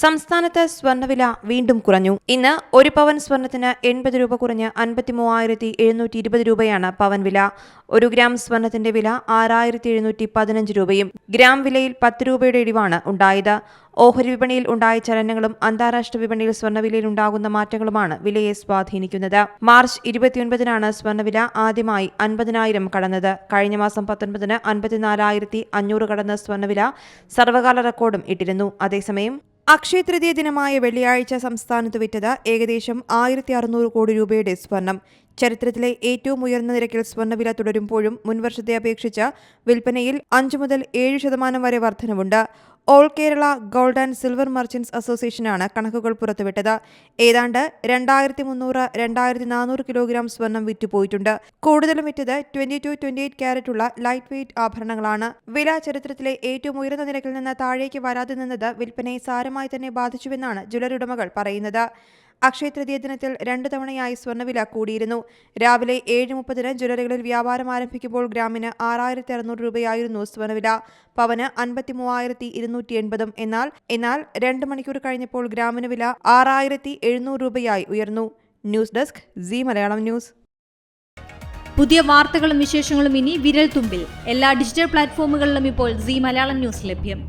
സംസ്ഥാനത്ത് സ്വർണവില വീണ്ടും കുറഞ്ഞു. ഇന്ന് ഒരു പവൻ സ്വർണത്തിന് എൺപത് രൂപ കുറഞ്ഞ് അൻപത്തി മൂവായിരത്തി എഴുന്നൂറ്റി ഇരുപത് രൂപയാണ് പവൻ വില. ഒരു ഗ്രാം സ്വർണത്തിന്റെ വില ആറായിരത്തി എഴുന്നൂറ്റി പതിനഞ്ച് രൂപയും ഗ്രാം വിലയിൽ പത്ത് രൂപയുടെ ഇടിവാണ് ഉണ്ടായത്. ഓഹരി വിപണിയിൽ ഉണ്ടായ ചലനങ്ങളും അന്താരാഷ്ട്ര വിപണിയിൽ സ്വർണവിലയിൽ ഉണ്ടാകുന്ന മാറ്റങ്ങളുമാണ് വിലയെ സ്വാധീനിക്കുന്നത്. മാർച്ച് ഇരുപത്തിയൊൻപതിനാണ് സ്വർണവില ആദ്യമായി അൻപതിനായിരം കടന്നത്. കഴിഞ്ഞ മാസം പത്തൊൻപതിന് അൻപത്തിനാലായിരത്തി അഞ്ഞൂറ് കടന്ന സ്വർണവില സർവകാല റെക്കോർഡും ഇട്ടിരുന്നു. അതേസമയം അക്ഷയ തൃതീയ ദിനമായ വെള്ളിയാഴ്ച സംസ്ഥാനത്ത് വിറ്റത് ഏകദേശം ആയിരത്തി അറുന്നൂറ് കോടി രൂപയുടെ സ്വർണം. ചരിത്രത്തിലെ ഏറ്റവും ഉയർന്ന നിരക്കിൽ സ്വർണവില തുടരുമ്പോഴും മുൻവർഷത്തെ അപേക്ഷിച്ച് വിൽപ്പനയിൽ അഞ്ച് മുതൽ ഏഴ് ശതമാനം വരെ വർധനവുണ്ട്. All Kerala gold and silver merchants അസോസിയേഷനാണ് കണക്കുകൾ പുറത്തുവിട്ടത്. ഏതാണ്ട് രണ്ടായിരത്തി മുന്നൂറ് രണ്ടായിരത്തി നാനൂറ് കിലോഗ്രാം സ്വർണം വിറ്റുപോയിട്ടുണ്ട്. കൂടുതലും വിറ്റത് twenty two twenty eight carat ഉള്ള ലൈറ്റ് വെയ്റ്റ് ആഭരണങ്ങളാണ്. വില ചരിത്രത്തിലെ ഏറ്റവും ഉയർന്ന നിരക്കിൽ നിന്ന് താഴേക്ക് വരാതെ നിന്നത് വിൽപ്പനയെ സാരമായി തന്നെ ബാധിച്ചുവെന്നാണ് ജ്വല്ലറി ഉടമകൾ പറയുന്നത്. അക്ഷയ തൃതീയ ദിനത്തിൽ രണ്ടു തവണയായി സ്വർണവില കൂടിയിരുന്നു. രാവിലെ ഏഴ് മുപ്പതിന് ജ്വല്ലറികളിൽ വ്യാപാരം ആരംഭിക്കുമ്പോൾ ഗ്രാമിന് ആറായിരത്തി അറുന്നൂറ് രൂപയായിരുന്നു സ്വർണവില. പവന് അൻപത്തി മൂവായിരത്തി ഇരുന്നൂറ്റി എൺപതും എന്നാൽ എന്നാൽ രണ്ട് മണിക്കൂർ കഴിഞ്ഞപ്പോൾ ഗ്രാമിന് വില ആറായിരത്തി എഴുന്നൂറ് രൂപയായി ഉയർന്നു. News desk Zee Malayalam news. പുതിയ വാർത്തകളും വിശേഷങ്ങളും ഇനി വിരൽ തുമ്പിൽ എല്ലാ ഡിജിറ്റൽ പ്ലാറ്റ്ഫോമുകളിലും ഇപ്പോൾ സി മലയാളം ന്യൂസ് ലഭ്യം.